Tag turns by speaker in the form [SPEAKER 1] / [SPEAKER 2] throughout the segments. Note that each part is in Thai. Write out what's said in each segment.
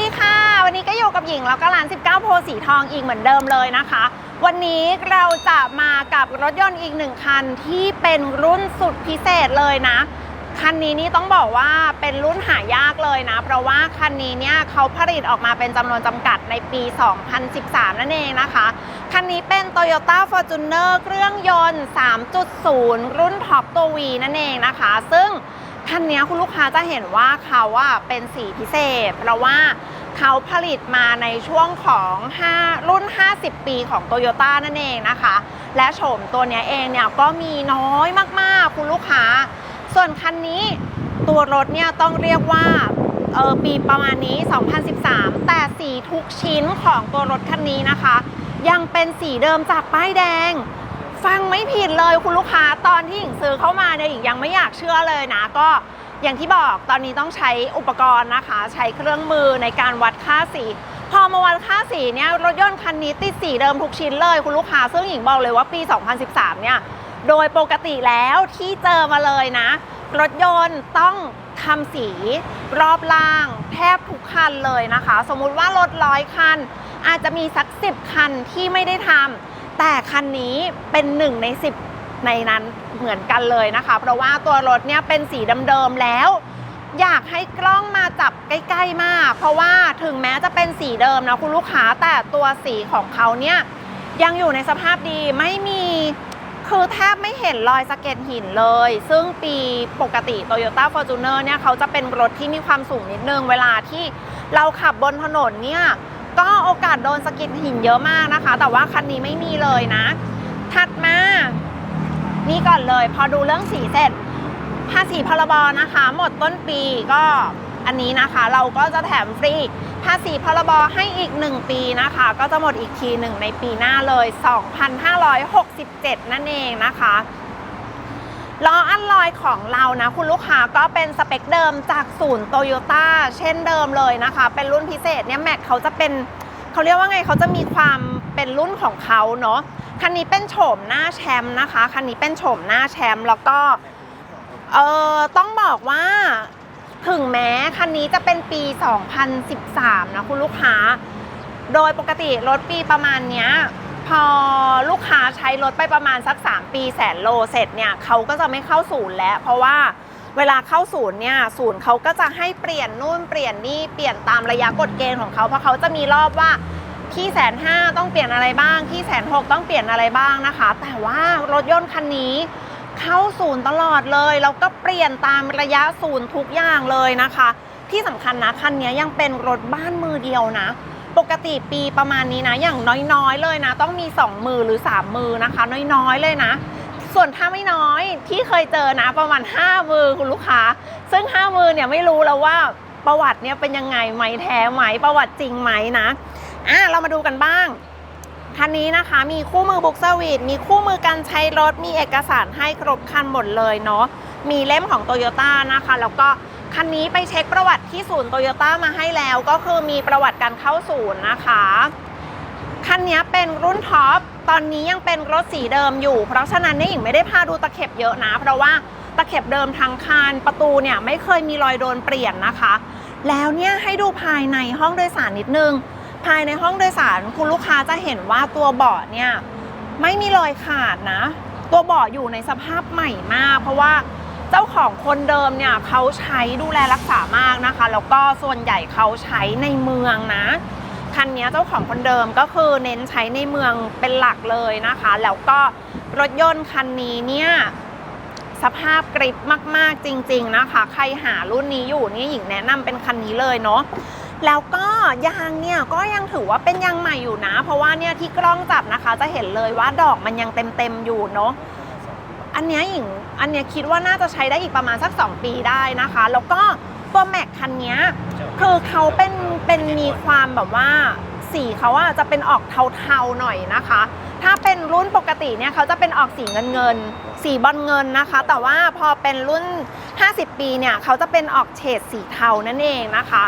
[SPEAKER 1] ดีค่ะ วันนี้ก็อยู่กับหญิงแล้วก็ร้าน 19 โพสีทองอีกเหมือนเดิมเลยนะคะ วันนี้เราจะมากับรถยนต์อีกหนึ่งคันที่เป็นรุ่นสุดพิเศษเลยนะ คันนี้นี่ต้องบอกว่าเป็นรุ่นหายากเลยนะ เพราะว่าคันนี้เนี่ยเขาผลิตออกมาเป็นจำนวนจำกัดในปี 2013 นั่นเองนะคะ คันนี้เป็น Toyota Fortuner เครื่องยนต์ 3.0 รุ่นท็อปตัว V นั่นเองนะคะ ซึ่ง คันนี้คุณลูกค้าจะเห็นว่าเขาอะเป็นสีพิเศษเพราะว่าเขาผลิตมาในช่วงของ5รุ่น 50 ปีของ t o y ยต้านั่นเองนะคะ และโฉมตัวนี้เองเนี่ยก็มีน้อยมากๆ คุณลูกค้า ส่วนคันนี้ตัวรถเนี่ยต้องเรียกว่าเออปีประมาณนี้ 2013 แต่สีทุกชิ้นของตัวรถคันนี้นะคะ ยังเป็นสีเดิมจากป้ายแดง ฟังไม่ผิดเลยคุณลูกค้าตอนที่หญิงซื้อเข้ามาเนี่ยหญิงยังไม่อยากเชื่อเลยนะ ก็อย่างที่บอกตอนนี้ต้องใช้อุปกรณ์นะคะ ใช้เครื่องมือในการวัดค่าสี พอมาวัดค่าสีเนี่ยรถยนต์คันนี้ติดสีเดิมทุกชิ้นเลยคุณลูกค้าซึ่งหญิงบอกเลยว่าปี 2013 เนี่ยโดยปกติแล้วที่เจอมาเลยนะ รถยนต์ต้องทำสีรอบล่างแทบทุกคันเลยนะคะ สมมุติว่ารถร้อยคัน อาจจะมีสัก 10 คันที่ไม่ได้ทำ แต่คันนี้เป็นหนึ่งใน 10 ในนั้นเหมือนกันเลยนะคะ เพราะว่าตัวรถเนี่ยเป็นสีเดิมๆแล้ว อยากให้กล้องมาจับใกล้ ๆ มาก เพราะว่าถึงแม้จะเป็นสีเดิมนะคุณลูกค้าแต่ตัวสีของเขาเนี่ยยังอยู่ในสภาพดีไม่มีคือแทบไม่เห็นรอยสะเก็ดหินเลย ซึ่งปีปกติ Toyota Fortuner เนี่ยเขาจะเป็นรถที่มีความสูงนิดนึง เวลาที่เราขับบนถนนเนี่ย ก็โอกาสโดนสะก็ดหินเยอะมากนะคะ แต่ว่าคันนี้ไม่มีเลยนะ ถัดมานี่ก่อนเลย พอดูเรื่องสีเสร็จ ภาษีพรบนะคะ หมดต้นปีก็อันนี้นะคะเราก็จะแถมฟรีภาษีพรบให้อีก 1 ปีนะคะ ก็จะหมดอีกทีหนึ่งในปีหน้าเลย 2,567 นั่นเองนะคะ ล้ออันลอยของเรานะคุณลูกค้าก็เป็นสเปคเดิมจากศูนย์โตโยต้าเช่นเดิมเลยนะคะ เป็นรุ่นพิเศษเนี่ยแม็กเขาจะเป็นเขาเรียกว่าไงเขาจะมีความเป็นรุ่นของเขาเนาะคันนี้เป็นโฉมหน้าแชมป์นะคะคันนี้เป็นโฉมหน้าแชมป์แล้วก็เออต้องบอกว่าถึงแม้คันนี้จะเป็นปี 2013 นะคุณลูกค้า โดยปกติรถปีประมาณเนี้ย พอลูกค้าใช้รถไปประมาณสัก 3 ปีแสนโลเสร็จเนี่ยเขาก็จะไม่เข้าศูนย์แล้ว เพราะว่าเวลาเข้าศูนย์เนี่ยศูนย์เขาก็จะให้เปลี่ยนนู่นเปลี่ยนนี่เปลี่ยนตามระยะกฎเกณฑ์ของเขาเพราะเขาจะมีรอบว่าที่แสนห้าต้องเปลี่ยนอะไรบ้างที่แสนหกต้องเปลี่ยนอะไรบ้างนะคะ แต่ว่ารถยนต์คันนี้เข้าศูนย์ตลอดเลยแล้วก็เปลี่ยนตามระยะศูนย์ทุกอย่างเลยนะคะ ที่สำคัญนะคันนี้ยังเป็นรถบ้านมือเดียวนะ ปกติปีประมาณนี้นะ อย่างน้อยๆ เลยนะ ต้องมี 2 มือหรือ 3 มือนะคะ น้อยๆ เลยนะ ส่วนถ้าไม่น้อยที่เคยเจอนะประมาณ 5 มือคุณลูกค้า ซึ่ง 5 มือเนี่ยไม่รู้แล้วว่าประวัติเนี่ยเป็นยังไงไหมแท้ไหมประวัติจริงไหมนะอะเรามาดูกันบ้างคันนี้นะคะมีคู่มือบุ๊กเซวิสมีคู่มือการใช้รถมีเอกสารให้ครบคันหมดเลยเนาะมีเล่มของโตโยต้านะคะ แล้วก็ คันนี้ไปเช็คประวัติที่ศูนย์โตโยต้ามาให้แล้ว ก็คือมีประวัติการเข้าศูนย์นะคะ คันนี้เป็นรุ่นท็อป ตอนนี้ยังเป็นรถสีเดิมอยู่ เพราะฉะนั้นเนี่ยหญิงไม่ได้พาดูตะเข็บเยอะนะ เพราะว่าตะเข็บเดิมทางคานประตูเนี่ยไม่เคยมีรอยโดนเปลี่ยนนะคะ แล้วเนี่ยให้ดูภายในห้องโดยสารนิดนึง ภายในห้องโดยสารคุณลูกค้าจะเห็นว่าตัวเบาะเนี่ยไม่มีรอยขาดนะ ตัวเบาะอยู่ในสภาพใหม่มาก เพราะว่า เจ้าของคนเดิมเนี่ยเขาใช้ดูแลรักษามากนะคะ แล้วก็ส่วนใหญ่เขาใช้ในเมืองนะคันนี้เจ้าของคนเดิมก็คือเน้นใช้ในเมืองเป็นหลักเลยนะคะ แล้วก็รถยนต์คันนี้เนี่ยสภาพกริบมาก ๆ จริง ๆ นะคะ ใครหารุ่นนี้อยู่นี่หญิงแนะนำเป็นคันนี้เลยเนาะแล้วก็ยางเนี่ยก็ยังถือว่าเป็นยางใหม่อยู่นะ เพราะว่าเนี่ยที่กล้องจับนะคะ จะเห็นเลยว่าดอกมันยังเต็ม ๆ อยู่เนาะ อันเนี้ยหญิงอันเนี้ยคิดว่าน่าจะใช้ได้อีกประมาณสัก 2 ปีได้นะคะ แล้วก็ตัวแม็กคันเนี้ยคือเขาเป็นเป็นมีความแบบว่าสีเขาอะจะเป็นออกเทาๆหน่อยนะคะ ถ้าเป็นรุ่นปกติเนี่ยเขาจะเป็นออกสีเงินเงิน สีบอลเงินนะคะ แต่ว่าพอเป็นรุ่น 50 ปีเนี่ยเขาจะเป็นออกเฉดสีเทานั่นเองนะคะ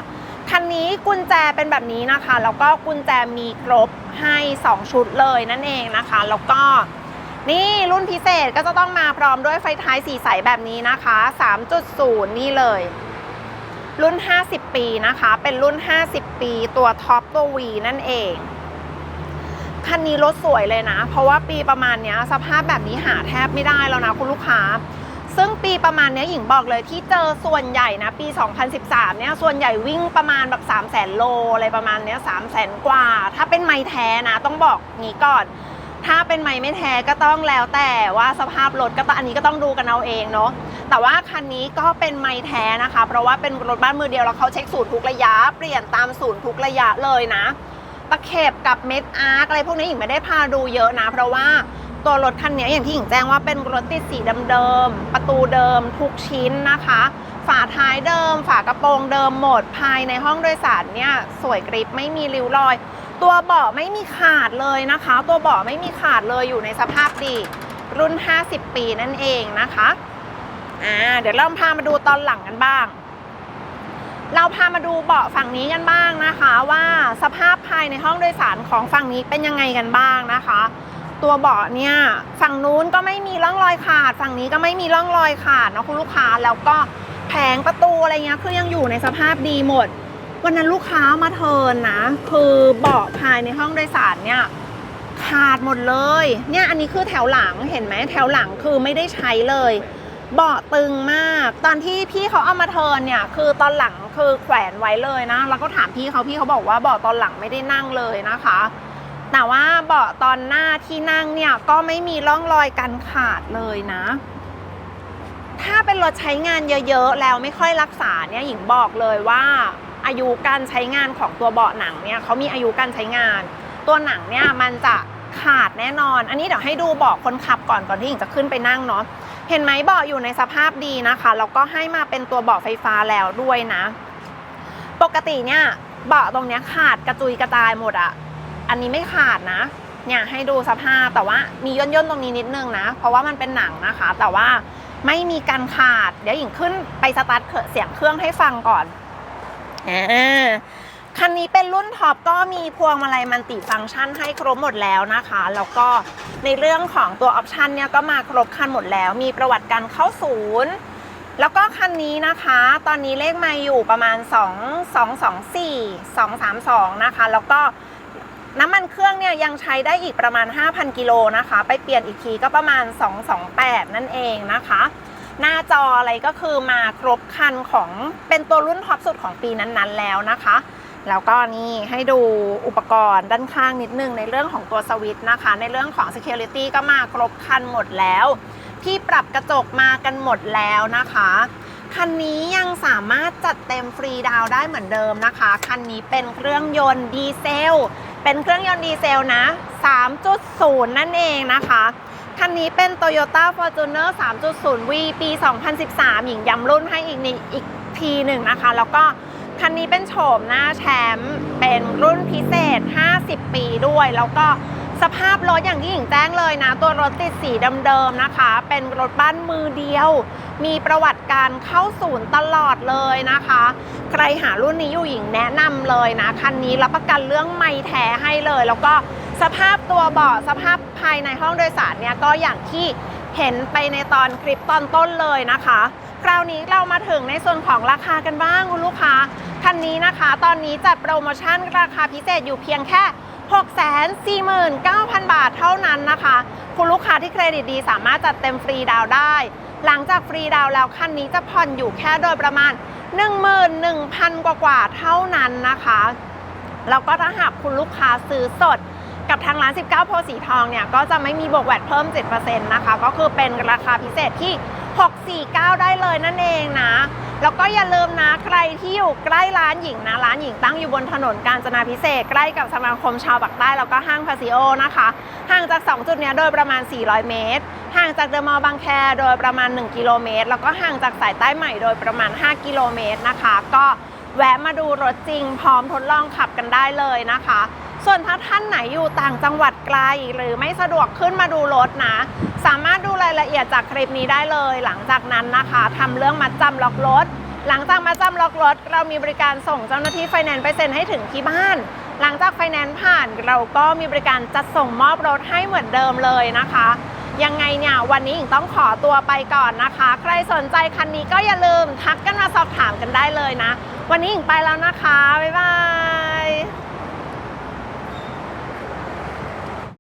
[SPEAKER 1] คันนี้กุญแจเป็นแบบนี้นะคะ แล้วก็กุญแจมีครบให้ 2 ชุดเลยนั่นเองนะคะ แล้วก็ นี่รุ่นพิเศษก็จะต้องมาพร้อมด้วยไฟท้ายสีใสแบบนี้นะคะ 3.0 นี่เลย รุ่น 50 ปีนะคะ เป็นรุ่น 50 ปีตัวท็อปตัว V นั่นเอง คันนี้รถสวยเลยนะ เพราะว่าปีประมาณเนี้ยสภาพแบบนี้หาแทบไม่ได้แล้วนะคุณลูกค้า ซึ่งปีประมาณเนี้ยหญิงบอกเลยที่เจอส่วนใหญ่นะ ปี 2013 เนี่ยส่วนใหญ่วิ่งประมาณแบบ3 0 0 0 0 0โลอะไรประมาณเนี้ย3 0 0 0 0 0 กว่า ถ้าเป็นไม้แท้นะต้องบอกงี้ก่อน ถ้าเป็นไม้ไม่แท้ก็ต้องแล้วแต่ว่าสภาพรถก็ต้องอันนี้ก็ต้องดูกันเอาเองเนาะแต่ว่าคันนี้ก็เป็นไม้แท้นะคะ เพราะว่าเป็นรถบ้านมือเดียวแล้วเขาเช็คศูนย์ทุกระยะ เปลี่ยนตามศูนย์ทุกระยะเลยนะตะเข็บกับเม็ดอาร์กอะไรพวกนี้หญิงไม่ได้พาดูเยอะนะ เพราะว่าตัวรถคันนี้อย่างที่หญิงแจ้งว่าเป็นรถติดสีเดิมๆประตูเดิมทุกชิ้นนะคะ ฝาท้ายเดิม ฝากระโปรงเดิมหมดภายในห้องโดยสารเนี่ยสวยกริบไม่มีริ้วรอย ตัวเบาะไม่มีขาดเลยนะคะ ตัวเบาะไม่มีขาดเลยอยู่ในสภาพดี รุ่น 50 ปีนั่นเองนะคะอ่าเดี๋ยวเราพามาดูตอนหลังกันบ้าง เราพามาดูเบาะฝั่งนี้กันบ้างนะคะ ว่าสภาพภายในห้องโดยสารของฝั่งนี้เป็นยังไงกันบ้างนะคะ ตัวเบาะเนี่ยฝั่งนู้นก็ไม่มีร่องรอยขาด ฝั่งนี้ก็ไม่มีร่องรอยขาดเนาะคุณลูกค้าแล้วก็แผงประตูอะไรเงี้ยคือยังอยู่ในสภาพดีหมด วันนั้นลูกค้ามาเทินนะ คือเบาะภายในห้องโดยสารเนี่ยขาดหมดเลย เนี่ยอันนี้คือแถวหลังเห็นไหมแถวหลังคือไม่ได้ใช้เลย เบาะตึงมาก ตอนที่พี่เขาเอามาเทินเนี่ย คือตอนหลังคือแขวนไว้เลยนะ แล้วก็ถามพี่เขาพี่เขาบอกว่าเบาะตอนหลังไม่ได้นั่งเลยนะคะ แต่ว่าเบาะตอนหน้าที่นั่งเนี่ยก็ไม่มีร่องรอยกันขาดเลยนะ ถ้าเป็นรถใช้งานเยอะๆแล้วไม่ค่อยรักษาเนี่ยหญิงบอกเลยว่า อายุการใช้งานของตัวเบาะหนังเนี่ยเขามีอายุการใช้งาน ตัวหนังเนี่ยมันจะขาดแน่นอน อันนี้เดี๋ยวให้ดูเบาะคนขับก่อนก่อนที่หญิงจะขึ้นไปนั่งเนาะเห็นไหมเบาะอยู่ในสภาพดีนะคะแล้วก็ให้มาเป็นตัวเบาะไฟฟ้าแล้วด้วยนะ ปกติเนี่ยเบาะตรงเนี้ยขาดกระจุยกระจายหมดอะอันนี้ไม่ขาดนะเนี่ยให้ดูสภาพแต่ว่ามีย่นย่นๆตรงนี้นิดนึงนะ เพราะว่ามันเป็นหนังนะคะ แต่ว่าไม่มีการขาด เดี๋ยวหญิงขึ้นไปสตาร์ทเเสียงเครื่องให้ฟังก่อน คันนี้เป็นรุ่นท็อปก็มีพวงมาลัยมันติฟังก์ชันให้ครบหมดแล้วนะคะ แล้วก็ในเรื่องของตัวออปชันเนี่ยก็มาครบคันหมดแล้ว มีประวัติการเข้าศูนย์ แล้วก็คันนี้นะคะ ตอนนี้เลขไม่อยู่ประมาณ 2 2 2 4 2 3 2 นะคะ แล้วก็น้ำมันเครื่องเนี่ยยังใช้ได้อีกประมาณ 5,000 กิโลนะคะ ไปเปลี่ยนอีกทีก็ประมาณ 228 นั่นเองนะคะ หน้าจออะไรก็คือมาครบคันของเป็นตัวรุ่นท็อปสุดของปีนั้นๆแล้วนะคะ แล้วก็นี่ให้ดูอุปกรณ์ด้านข้างนิดนึงในเรื่องของตัวสวิตช์นะคะ ในเรื่องของ Security ก็มาครบคันหมดแล้ว ที่ปรับกระจกมากันหมดแล้วนะคะคันนี้ยังสามารถจัดเต็มฟรีดาวได้เหมือนเดิมนะคะ คันนี้เป็นเครื่องยนต์ดีเซล เป็นเครื่องยนต์ดีเซลนะ 3.0 นั่นเองนะคะ คันนี้เป็น Toyota Fortuner 3.0V ปี 2013 หญิงย้ำรุ่นให้อีกนิอีกทีหนึ่งนะคะ แล้วก็คันนี้เป็นโฉมหน้าแชมป์เป็นรุ่นพิเศษ 50 ปีด้วย แล้วก็สภาพรถอย่างที่หญิงแจ้งเลยนะ ตัวรถติดสีเดิมๆนะคะ เป็นรถบ้านมือเดียว มีประวัติการเข้าศูนย์ตลอดเลยนะคะ ใครหารุ่นนี้อยู่หญิงแนะนำเลยนะ คันนี้รับประกันเรื่องไม่แท้ให้เลย แล้วก็ สภาพตัวเบาะสภาพภายในห้องโดยสารเนี่ยก็อย่างที่เห็นไปในตอนคลิปตอนต้นเลยนะคะ คราวนี้เรามาถึงในส่วนของราคากันบ้างคุณลูกค้าคันนี้นะคะ ตอนนี้จัดโปรโมชั่นราคาพิเศษอยู่เพียงแค่ 649,000 บาทเท่านั้นนะคะ คุณลูกค้าที่เครดิตดีสามารถจัดเต็มฟรีดาวได้ หลังจากฟรีดาวแล้วคันนี้จะผ่อนอยู่แค่โดยประมาณ 11,000 กว่ากว่าๆเท่านั้นนะคะ แล้วก็ถ้าหากคุณลูกค้าซื้อสด ทางร้าน 19 โพสีทองเนี่ยก็จะไม่มีบวกแวดเพิ่ม 7%นะคะ ก็คือเป็นราคาพิเศษที่ 649 ได้เลยนั่นเองนะ แล้วก็อย่าลืมนะใครที่อยู่ใกล้ร้านหญิงนะ ร้านหญิงตั้งอยู่บนถนนกาญจนาพิเศษ ใกล้กับสมาคมชาวปากใต้แล้วก็ห้างพาซิโอนะคะ ห่างจาก 2 จุดนี้โดยประมาณ 400 เมตร ห่างจากเดอะมอลล์บางแคโดยประมาณ 1 กิโลเมตร แล้วก็ห่างจากสายใต้ใหม่โดยประมาณ 5 กิโลเมตรนะคะ ก็แวะมาดูรถจริง พร้อมทดลองขับกันได้เลยนะคะ ส่วนถ้าท่านไหนอยู่ต่างจังหวัดไกล หรือไม่สะดวกขึ้นมาดูรถนะ สามารถดูรายละเอียดจากคลิปนี้ได้เลย หลังจากนั้นนะคะทำเรื่องมัดจำล็อกรถ หลังจากมาจำล็อกรถ เรามีบริการส่งเจ้าหน้าที่ไฟแนนซ์ไปเซ็นให้ถึงที่บ้าน หลังจากไฟแนนซ์ผ่านเราก็มีบริการจัดส่งมอบรถให้เหมือนเดิมเลยนะคะยังไงเนี่ยวันนี้หญิงต้องขอตัวไปก่อนนะคะ ใครสนใจคันนี้ก็อย่าลืมทักกันมาสอบถามกันได้เลยนะ วันนี้หญิงไปแล้วนะคะ บ๊ายบาย